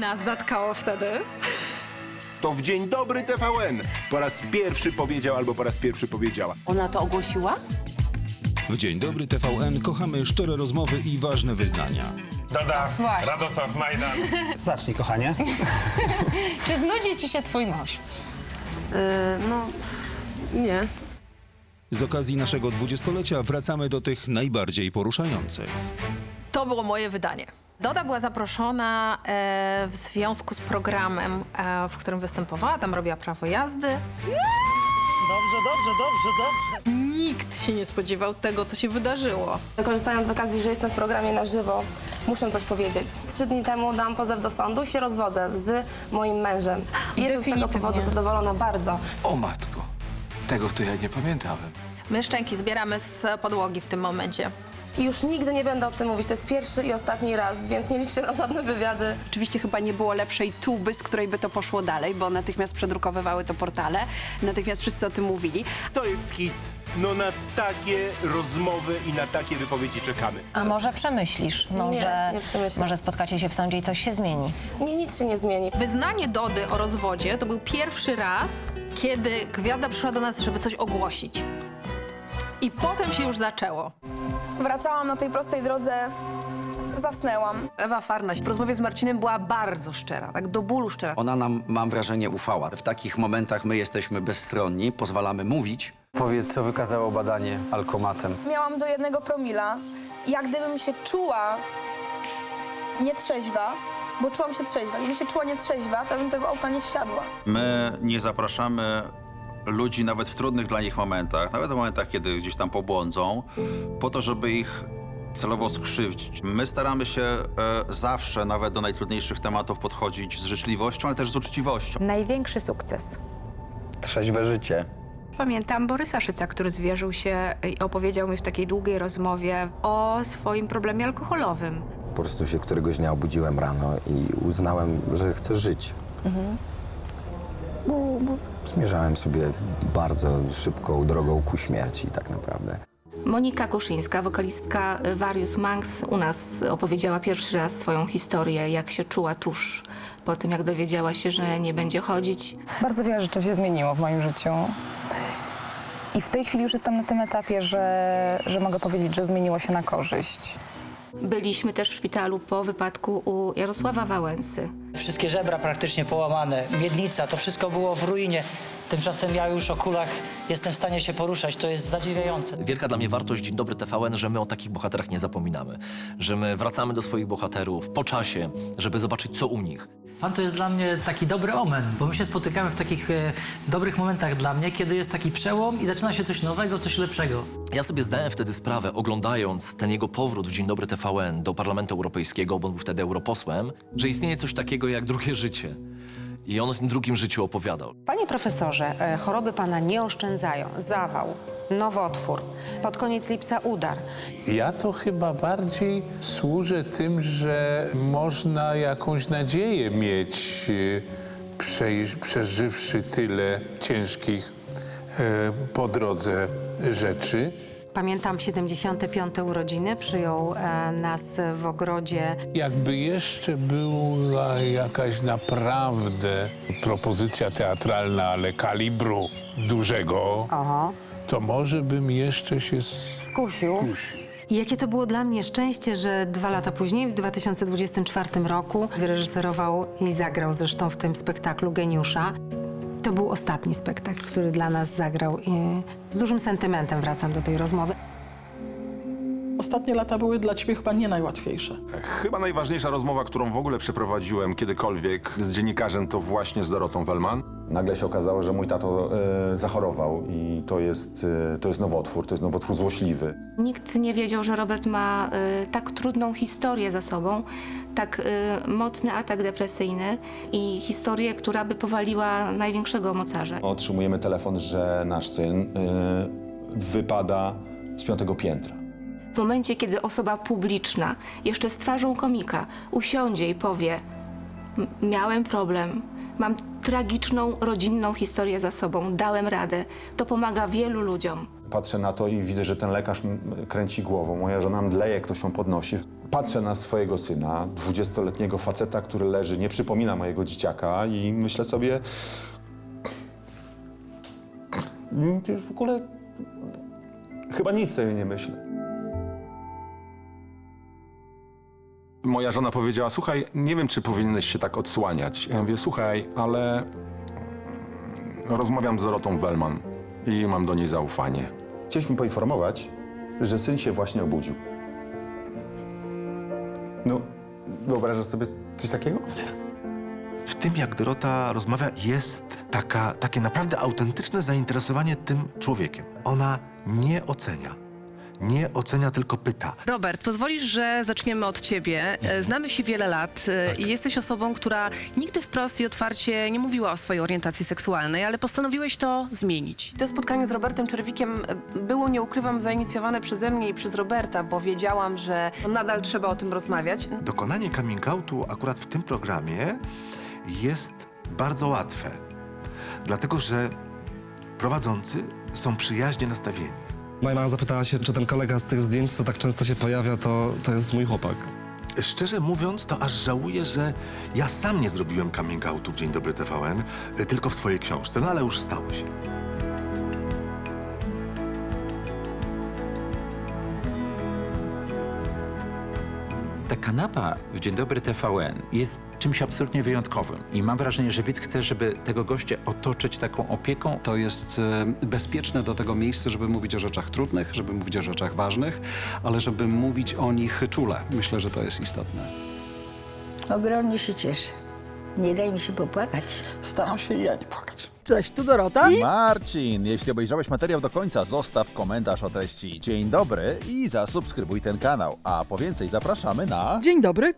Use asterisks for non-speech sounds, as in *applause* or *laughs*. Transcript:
nas zatkało wtedy. To w Dzień Dobry TVN po raz pierwszy powiedział albo po raz pierwszy powiedziała. Ona to ogłosiła? W Dzień Dobry TVN kochamy szczere rozmowy i ważne wyznania. Dada, Właśnie. Radosław Majdan. *laughs* Zacznij, kochanie. Czy znudził ci się twój mąż? no, nie. Z okazji naszego dwudziestolecia wracamy do tych najbardziej poruszających. To było moje wydanie. Doda była zaproszona e, w związku z programem, e, w którym występowała. Tam robiła prawo jazdy. Dobrze, dobrze, dobrze, dobrze. Nikt się nie spodziewał tego, co się wydarzyło. Korzystając z okazji, że jestem w programie na żywo, muszę coś powiedzieć. Trzy dni temu dam pozew do sądu i się rozwodzę z moim mężem. I Jestem z tego Definitywnie. powodu zadowolona bardzo. O matko, tego to ja nie pamiętałem. My szczęki zbieramy z podłogi w tym momencie. I już nigdy nie będę o tym mówić. To jest pierwszy i ostatni raz, więc nie liczcie na żadne wywiady. Oczywiście chyba nie było lepszej tuby, z której by to poszło dalej, bo natychmiast przedrukowywały to portale, natychmiast wszyscy o tym mówili. To jest hit. No na takie rozmowy i na takie wypowiedzi czekamy. A może przemyślisz? Może, nie przemyślę. może spotkacie się w sądzie i coś się zmieni? Nie, nic się nie zmieni. Wyznanie Dody o rozwodzie to był pierwszy raz, kiedy gwiazda przyszła do nas, żeby coś ogłosić. I potem się już zaczęło. Wracałam na tej prostej drodze, zasnęłam. Ewa Farnaś w rozmowie z Marcinem była bardzo szczera, tak do bólu szczera. Ona nam, mam wrażenie, ufała. W takich momentach my jesteśmy bezstronni, pozwalamy mówić. Powiedz, co wykazało badanie alkomatem. Miałam do jednego promila. Jak gdybym się czuła nietrzeźwa, bo czułam się trzeźwa. Gdybym się czuła nietrzeźwa, to bym tego auta nie wsiadła. My nie zapraszamy ludzi nawet w trudnych dla nich momentach, nawet w momentach, kiedy gdzieś tam pobłądzą, po to, żeby ich celowo skrzywdzić. My staramy się e, zawsze, nawet do najtrudniejszych tematów, podchodzić z życzliwością, ale też z uczciwością. Największy sukces. Trzeźwe życie. Pamiętam Borysa Szyca, który zwierzył się i opowiedział mi w takiej długiej rozmowie o swoim problemie alkoholowym. Po prostu się któregoś dnia obudziłem rano i uznałem, że chcę żyć. Bo, bo zmierzałem sobie bardzo szybką drogą ku śmierci tak naprawdę. Monika Kuszyńska, wokalistka Various Monks, u nas opowiedziała pierwszy raz swoją historię, jak się czuła tuż po tym, jak dowiedziała się, że nie będzie chodzić. Bardzo wiele rzeczy się zmieniło w moim życiu. I w tej chwili już jestem na tym etapie, że, że mogę powiedzieć, że zmieniło się na korzyść. Byliśmy też w szpitalu po wypadku u Jarosława Wałęsy. Wszystkie żebra praktycznie połamane, miednica, to wszystko było w ruinie. Tymczasem ja już o kulach jestem w stanie się poruszać. To jest zadziwiające. Wielka dla mnie wartość Dzień Dobry TVN, że my o takich bohaterach nie zapominamy. Że my wracamy do swoich bohaterów po czasie, żeby zobaczyć, co u nich. Pan to jest dla mnie taki dobry omen, bo my się spotykamy w takich e, dobrych momentach dla mnie, kiedy jest taki przełom i zaczyna się coś nowego, coś lepszego. Ja sobie zdałem wtedy sprawę, oglądając ten jego powrót w Dzień Dobry TVN do Parlamentu Europejskiego, bo on był wtedy europosłem, że istnieje coś takiego jak drugie życie. I on o tym drugim życiu opowiadał. Panie profesorze, e, choroby pana nie oszczędzają. Zawał, nowotwór, pod koniec lipca udar. Ja to chyba bardziej służę tym, że można jakąś nadzieję mieć, y, przeżywszy tyle ciężkich e, po drodze rzeczy. Pamiętam 75. urodziny, przyjął e, nas w ogrodzie. Jakby jeszcze była jakaś naprawdę propozycja teatralna, ale kalibru dużego, Oho. To może bym jeszcze się Skusił. skusił. I jakie to było dla mnie szczęście, że dwa lata później, w 2024 roku, wyreżyserował i zagrał zresztą w tym spektaklu Geniusza. To był ostatni spektakl, który dla nas zagrał i z dużym sentymentem wracam do tej rozmowy. Ostatnie lata były dla ciebie chyba nie najłatwiejsze. Chyba najważniejsza rozmowa, którą w ogóle przeprowadziłem kiedykolwiek z dziennikarzem, to właśnie z Dorotą Wellman. Nagle się okazało, że mój tato e, zachorował i to jest, e, to jest nowotwór, to jest nowotwór złośliwy. Nikt nie wiedział, że Robert ma y, tak trudną historię za sobą, tak y, mocny atak depresyjny i historię, która by powaliła największego mocarza. Otrzymujemy telefon, że nasz syn e, wypada z piątego piętra. W momencie, kiedy osoba publiczna, jeszcze z twarzą komika, usiądzie i powie: "M- Miałem problem, mam tragiczną rodzinną historię za sobą, dałem radę, to pomaga wielu ludziom. Patrzę na to i widzę, że ten lekarz kręci głową. Moja żona mdleje, ktoś ją podnosi. Patrzę na swojego syna, 20-letniego faceta, który leży, nie przypomina mojego dzieciaka i myślę sobie... *clears throat* W ogóle chyba nic sobie nie myślę. Moja żona powiedziała, słuchaj, nie wiem, czy powinieneś się tak odsłaniać. Ja mówię, słuchaj, ale rozmawiam z Dorotą Wellman i mam do niej zaufanie. Chcieliśmy poinformować, że syn się właśnie obudził. No, wyobrażasz sobie coś takiego? W tym, jak Dorota rozmawia, jest taka, takie naprawdę autentyczne zainteresowanie tym człowiekiem. Ona nie ocenia. Nie ocenia, tylko pyta. Robert, pozwolisz, że zaczniemy od ciebie. E, Znamy się wiele lat e, i jesteś osobą, która nigdy wprost i otwarcie nie mówiła o swojej orientacji seksualnej, ale postanowiłeś to zmienić. To spotkanie z Robertem Czerwikiem e, było, nie ukrywam, zainicjowane przeze mnie i przez Roberta, bo wiedziałam, że nadal trzeba o tym rozmawiać. Dokonanie coming outu akurat w tym programie jest bardzo łatwe. Dlatego, że prowadzący są przyjaźnie nastawieni. Moja mama zapytała się, czy ten kolega z tych zdjęć, co tak często się pojawia, to, to jest mój chłopak. Szczerze mówiąc, to aż żałuję, że ja sam nie zrobiłem coming outu w Dzień Dobry TVN, y, tylko w swojej książce, no ale już stało się. Ta kanapa w Dzień Dobry TVN jest czymś absolutnie wyjątkowym i mam wrażenie, że widz chce, żeby tego gościa otoczyć taką opieką. To jest e, bezpieczne do tego miejsce, żeby mówić o rzeczach trudnych, żeby mówić o rzeczach ważnych, ale żeby mówić o nich czule. Myślę, że to jest istotne. Ogromnie się cieszę. Nie daj mi się popłakać. Staram się i ja nie płakać. Cześć, tu Dorota. Marcin, jeśli obejrzałeś materiał do końca, zostaw komentarz o treści. Dzień dobry i zasubskrybuj ten kanał. A po więcej zapraszamy na... Dzień dobry,